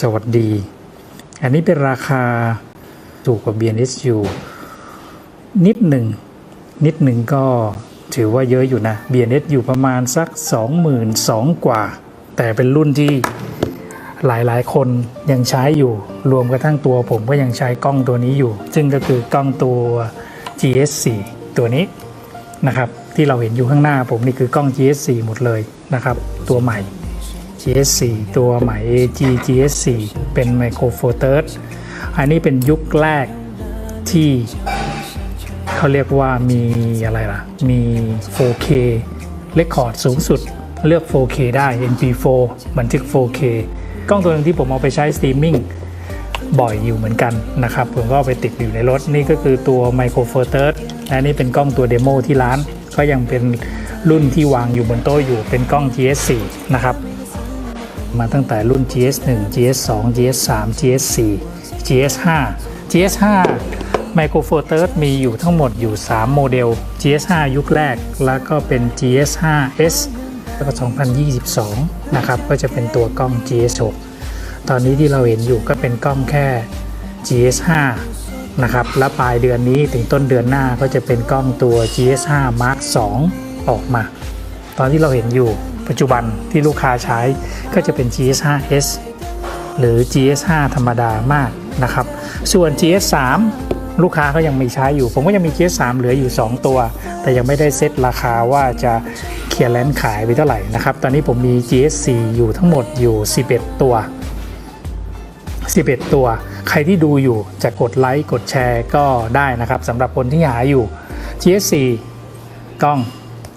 สวัสดี อันนี้เป็นราคาถูกกว่า BNSU นิดหนึ่ง นิดหนึ่งก็ถือว่าเยอะอยู่นะ BNS อยู่ประมาณสัก 22,000 กว่า แต่เป็นรุ่นที่หลายๆ คนยังใช้อยู่ รวมกระทั่งตัวผมก็ยังใช้กล้องตัวนี้อยู่ ซึ่งก็คือกล้องตัว GS4 ตัวนี้นะครับ ที่เราเห็นอยู่ข้างหน้าผมนี่คือกล้อง GS4 หมดเลยนะครับ ตัวใหม่ GS4 ตัวใหม่ AG GS4 เป็นไมโครโฟเตอร์อันนี้เป็นยุคแรกที่เขาเรียกว่ามีอะไรล่ะ มี 4K เลคคอร์ดสูงสุดเลือก 4K ได้ MP4 บันทึก 4K กล้องตัวนึงที่ผมเอาไปใช้สตรีมมิ่งบ่อยอยู่เหมือนกันนะครับ ผมก็เอาไปติดอยู่ในรถ นี่ก็คือตัว Micro Four Third และนี่เป็นกล้องตัวเดโมที่ร้าน ก็ยังเป็นรุ่นที่วางอยู่บนโต๊ะอยู่เป็นกล้อง GS4 นะครับ มาตั้งแต่รุ่น GS1 GS2 GS3 GS4 GS5 GS5 Micro Four Third มีอยู่ทั้งหมดอยู่ 3 โมเดล GS5 ยุคแรก แล้วก็เป็น GS5S แล้วก็ 2022 นะครับ ก็จะเป็นตัวกล้อง GS6 ตอนนี้ที่เราเห็นอยู่ก็เป็นกล้องแค่ GS5 นะครับ และปลายเดือนนี้ถึงต้นเดือนหน้าก็จะเป็นกล้องตัว GS5 Mark II ออกมา ตอนที่เราเห็นอยู่ ปัจจุบันที่ลูกค้าใช้ก็จะเป็น GS5S หรือ GS5 ธรรมดามากนะครับ ส่วน GS3 ลูกค้าก็ยังมีใช้อยู่ ผมก็ยังมี GS3 เหลืออยู่ 2 ตัว แต่ยังไม่ได้เซตราคาว่าจะเคลียร์แลนด์ขายไปเท่าไหร่นะครับ ตอนนี้ผมมี GS4 อยู่ทั้งหมดอยู่ 11 ตัว 11 ตัว ใครที่ดูอยู่จะกดไลค์กดแชร์ก็ได้นะครับสำหรับคนที่หาอยู่ GS4 กล้อง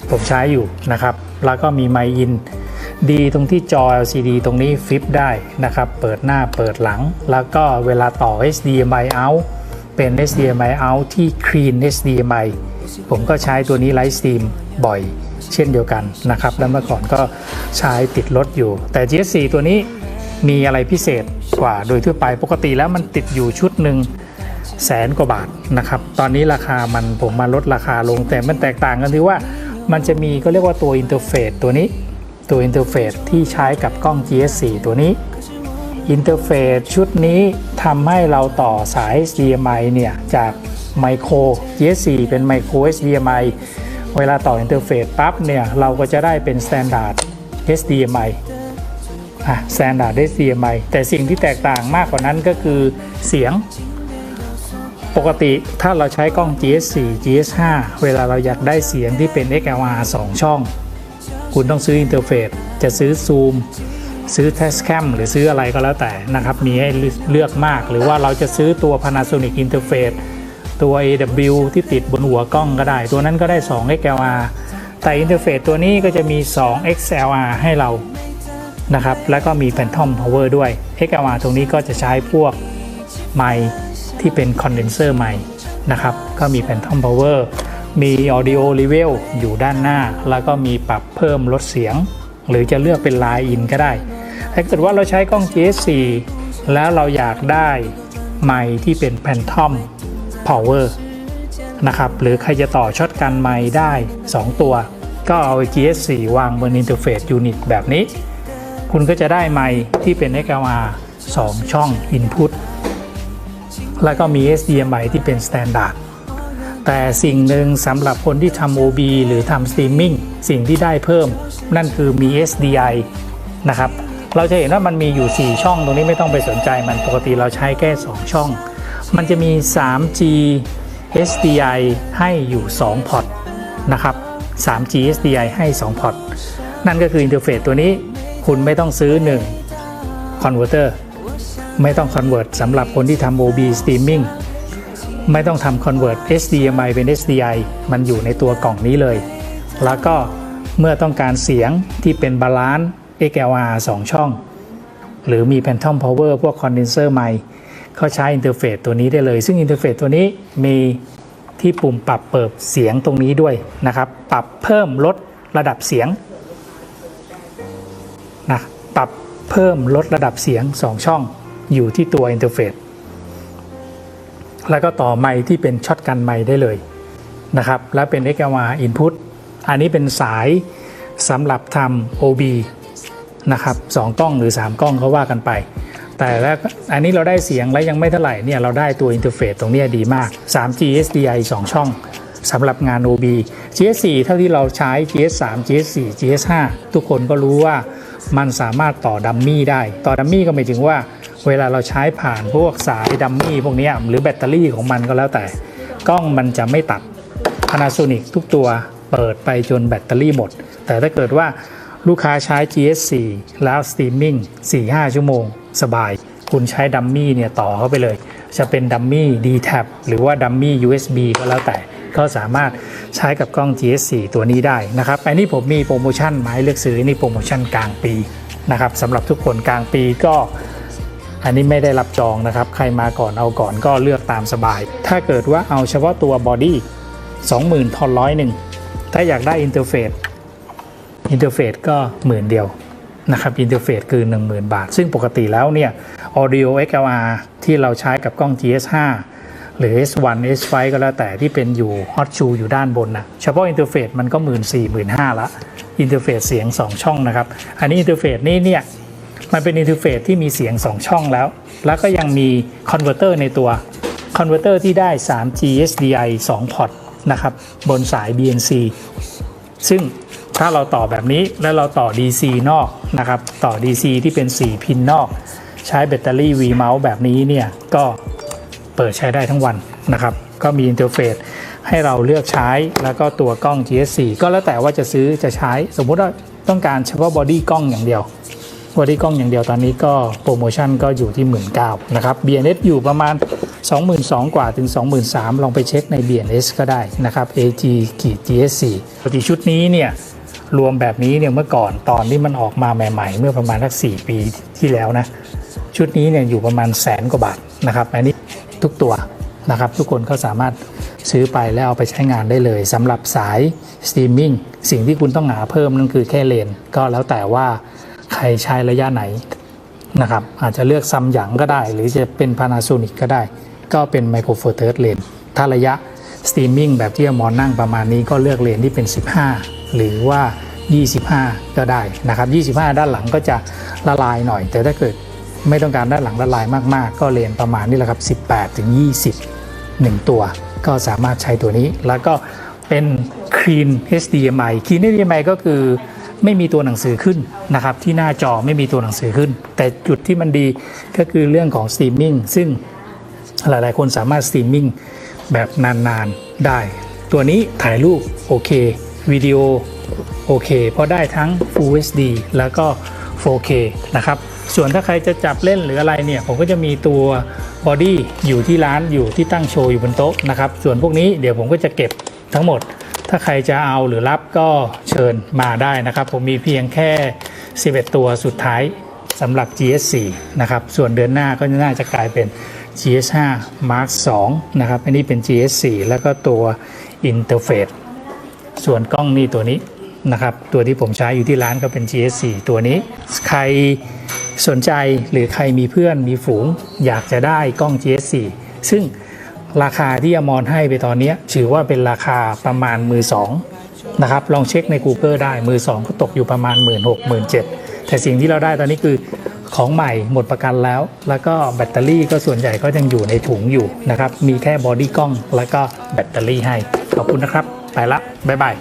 ผมใช้อยู่นะครับ แล้วก็มีไมค์อินดีตรงที่จอ LCD ตรงนี้ฟลิปได้นะครับ เปิดหน้าเปิดหลัง แล้วก็เวลาต่อ HDMI out เป็น HDMI out ที่ Clean HDMI ผมก็ใช้ตัวนี้ไลฟ์สตรีมบ่อยเช่นเดียวกันนะครับ แล้วเมื่อก่อนก็ใช้ติดรถอยู่ แต่ GS4 ตัวนี้มีอะไรพิเศษกว่าโดยทั่วไปปกติแล้วมันติดอยู่ชุดหนึ่งแสนกว่าบาทนะครับ ตอนนี้ราคามันผมมาลดราคาลงแต่มันแตกต่างกันที่ว่า มันจะมีก็เรียกว่าตัวอินเทอร์เฟซตัวนี้ ตัวอินเทอร์เฟซที่ใช้กับกล้อง GS4 ตัวนี้อินเทอร์เฟซชุดนี้ทำให้เราต่อสาย HDMI เนี่ยจากไมโคร GS4 เป็นไมโคร HDMI เวลาต่ออินเทอร์เฟซปั๊บเนี่ยเราก็จะได้เป็น Standard HDMI อะ Standard HDMI แต่สิ่งที่แตกต่างมากกว่านั้นก็คือเสียง ปกติถ้าเราใช้กล้อง GS4 GS5 เวลาเราอยากได้เสียงที่เป็น XLR 2 ช่อง คุณต้องซื้ออินเทอร์เฟซจะซื้อซูมซื้อ Tascam หรือซื้ออะไรก็แล้วแต่นะครับ มีให้เลือกมาก หรือว่าเราจะซื้อตัว Panasonic Interface ตัว AW ที่ติดบนหัวกล้องก็ได้ ตัวนั้นก็ได้ 2 XLR แต่อินเทอร์เฟซตัวนี้ก็จะมี 2 XLR ให้เรานะครับ แล้วก็มี Phantom Power ด้วย XLR ตรงนี้ก็จะใช้พวกไมค์ ที่เป็นคอนเดนเซอร์ไมค์นะครับ ก็มี Phantom Power มี Audio Level อยู่ด้านหน้า แล้วก็มีปรับเพิ่มลดเสียง หรือจะเลือกเป็น Line In ก็ได้ ถ้าเกิดว่าเราใช้กล้อง GS4 แล้วเราอยากได้ไมค์ที่เป็น Phantom Power นะครับหรือใครจะต่อช็อตกันไมค์ได้ 2 ตัว ก็เอา GS4 วางบน Interface Unit แบบนี้ คุณก็จะได้ไมค์ที่เป็น XLR 2 ช่อง Input แล้วก็มี HDMI ที่เป็น Standard แต่สิ่งหนึ่งสำหรับคนที่ทำ OB หรือทำ Streaming สิ่งที่ได้เพิ่ม นั่นคือมี SDI นะครับ เราจะเห็นว่ามันมีอยู่ 4 ช่องตรงนี้ไม่ต้องไปสนใจมันปกติเราใช้แค่ 2 ช่อง มันจะมี 3G SDI ให้อยู่ 2 พอร์ตนะครับ 3G SDI ให้ 2 พอร์ต นั่นก็คืออินเทอร์เฟซตัวนี้ คุณไม่ต้องซื้อ 1 Converter ไม่ต้อง Convert สำหรับคนที่ทำ OB Streaming ไม่ต้องทำ Convert HDMI เป็น SDI มันอยู่ในตัวกล่องนี้เลย แล้วก็เมื่อต้องการเสียงที่เป็นบาลานซ์ XLR 2 ช่อง หรือมี Phantom Power พวก Condenser mic เขาใช้อินเทอร์เฟซตัวนี้ได้เลย ซึ่งอินเทอร์เฟซตัวนี้มีที่ปุ่มปรับเปิดเสียงตรงนี้ด้วยนะครับ ปรับเพิ่มลดระดับเสียงนะปรับเพิ่มลดระดับเสียง 2 ช่อง อยู่ที่ตัวอินเทอร์เฟซแล้วก็ต่อไมค์ที่เป็นช็อตกันไมค์ได้เลยนะครับ และเป็น XLR input อันนี้เป็นสายสำหรับทำ OB นะครับสองกล้องหรือ 3 กล้องเขาว่ากันไป แต่แล้วอันนี้เราได้เสียงแล้วยังไม่เท่าไหร่เนี่ยเราได้ตัวอินเทอร์เฟซตรงนี้ดีมาก 3G SDI 2 ช่องสำหรับงาน OB GS4 เท่าที่เราใช้ GS3 GS4 GS5 ทุกคนก็รู้ว่ามันสามารถต่อดัมมี่ได้ ต่อดัมมี่ก็หมายถึงว่า เวลาเราใช้ผ่านพวกสายดัมมี่พวกนี้หรือแบตเตอรี่ของมันก็แล้วแต่ กล้องมันจะไม่ตัด Panasonic ทุกตัวเปิดไปจนแบตเตอรี่หมด แต่ถ้าเกิดว่าลูกค้าใช้ GS4 แล้วสตรีมมิ่ง 4-5 ชั่วโมง สบาย คุณใช้ดัมมี่เนี่ยต่อเข้าไปเลย จะเป็นดัมมี่ D-Tab หรือว่าดัมมี่ USB ก็แล้วแต่ ก็สามารถใช้กับกล้อง GS4 ตัวนี้ได้นะครับ อันนี้ผมมีโปรโมชั่นมาให้เลือกซื้อนี่โปรโมชั่นกลางปีนะครับสำหรับทุกคนกลางปีก็ อันนี้ไม่ได้รับจองนะครับ ใครมาก่อนเอาก่อนก็เลือกตามสบาย ถ้าเกิดว่าเอาเฉพาะตัวบอดี้20,000ทอนร้อยหนึ่งถ้าอยากได้อินเทอร์เฟซอินเทอร์เฟซก็หมื่นเดียวนะครับอินเทอร์เฟซคือ 10,000 บาท ซึ่งปกติแล้วเนี่ย Audio XLR ที่เราใช้กับกล้อง GS5 หรือ S1 S5 ก็แล้วแต่ที่เป็นอยู่ Hot Shoe อยู่ด้านบนนะเฉพาะอินเทอร์เฟซมันก็ 1 4 0 0 0 0 1 5ละอินเทอร์เฟซเสียง 2 ช่องนะครับ อันนี้อินเทอร์เฟซนี่เนี่ย มันเป็นอินเทอร์เฟซที่มีเสียง 2 ช่องแล้ว แล้วก็ยังมีคอนเวอร์เตอร์ในตัวคอนเวอร์เตอร์ที่ได้ 3G SDI 2 พอร์ตนะครับ บนสาย BNC ซึ่งถ้าเราต่อแบบนี้แล้วเราต่อ DC นอกนะครับ ต่อ DC ที่เป็น 4 พินนอก ใช้แบตเตอรี่ V Mount แบบนี้เนี่ย ก็เปิดใช้ได้ทั้งวันนะครับ ก็มีอินเทอร์เฟซให้เราเลือกใช้แล้วก็ตัวกล้อง GS4 ก็แล้วแต่ว่าจะซื้อจะใช้สมมุติว่าต้องการเฉพาะบอดี้กล้องอย่างเดียว บอดี้กล้องอย่างเดียวตอนนี้ก็โปรโมชั่นก็อยู่ที่ 1 9ื่นนะครับ BNS อยู่ประมาณ 22,000 กว่าถึง 23,000 ลองไปเช็คใน BNS ก็ได้นะครับ AG ขีด GS4 ปกติชุดนี้เนี่ยรวมแบบนี้เนี่ยเมื่อก่อนตอนที่มันออกมาใหม่ ๆ เมื่อประมาณสัก 4 ปีที่แล้วนะ ชุดนี้เนี่ยอยู่ประมาณแสนกว่าบาทนะครับอันนี้ทุกตัวนะครับทุกคนก็สามารถซื้อไปแล้วเอาไปใช้งานได้เลยสำหรับสายสตรีมมิ่งสิ่งที่คุณต้องหาเพิ่มนั่นคือแค่เลน ก็แล้วแต่ว่า รใช้ระยะไหนนะครับ อาจจะเลือกซัมหยังก็ได้ หรือจะเป็น Panasonic ก็ได้ ก็เป็น Micro Four Third Lens ถ้าระยะสตรีมมิ่งแบบที่อมอนนั่งประมาณนี้ก็เลือกเลนที่เป็น 15 หรือว่า 25 ก็ได้นะครับ 25 ด้านหลังก็จะละลายหน่อย แต่ถ้าเกิดไม่ต้องการด้านหลังละลายมากๆ ก็เลนประมาณนี้แหละครับ 18ถึง20 1 ตัว ก็สามารถใช้ตัวนี้แล้วก็เป็น Clean HDMI Clean HDMI ก็คือ ไม่มีตัวหนังสือขึ้นนะครับที่หน้าจอไม่มีตัวหนังสือขึ้น แต่จุดที่มันดีก็คือเรื่องของสตรีมมิ่งซึ่งหลายๆ คนสามารถสตรีมมิ่งแบบนานๆได้ ตัวนี้ถ่ายรูปโอเควิดีโอโอเคเพราะได้ทั้ง Full HD แล้วก็ 4K นะครับ ส่วนถ้าใครจะจับเล่นหรืออะไรเนี่ย ผมก็จะมีตัวบอดี้อยู่ที่ร้านอยู่ที่ตั้งโชว์อยู่บนโต๊ะนะครับ ส่วนพวกนี้เดี๋ยวผมก็จะเก็บทั้งหมด ถ้าใครจะเอาหรือรับก็เชิญมาได้นะครับ ผมมีเพียงแค่ 11 ตัวสุดท้ายสำหรับ GS4 นะครับ ส่วนเดือนหน้าก็น่าจะกลายเป็น GS5 Mark 2นะครับ อันนี้เป็น GS4 แล้วก็ตัว Interface ส่วนกล้องนี่ตัวนี้นะครับ ตัวที่ผมใช้อยู่ที่ร้านก็เป็น GS4 ตัวนี้ ใครสนใจหรือใครมีเพื่อนมีฝูงอยากจะได้กล้อง GS4 ซึ่ง ราคาที่อมรให้ไปตอนนี้ถือว่าเป็นราคาประมาณมือสองนะครับลองเช็คใน Google ได้มือสองก็ตกอยู่ประมาณ 1 6 0 0 0 1 7แต่สิ่งที่เราได้ตอนนี้คือของใหม่หมดประกันแล้ว แล้วก็แบตเตอรี่ก็ส่วนใหญ่ก็ยังอยู่ในถุงอยู่นะครับ มีแค่บอดี้กล้องแล้วก็แบตเตอรี่ให้ ขอบคุณนะครับ ไปละ บ๊ายบาย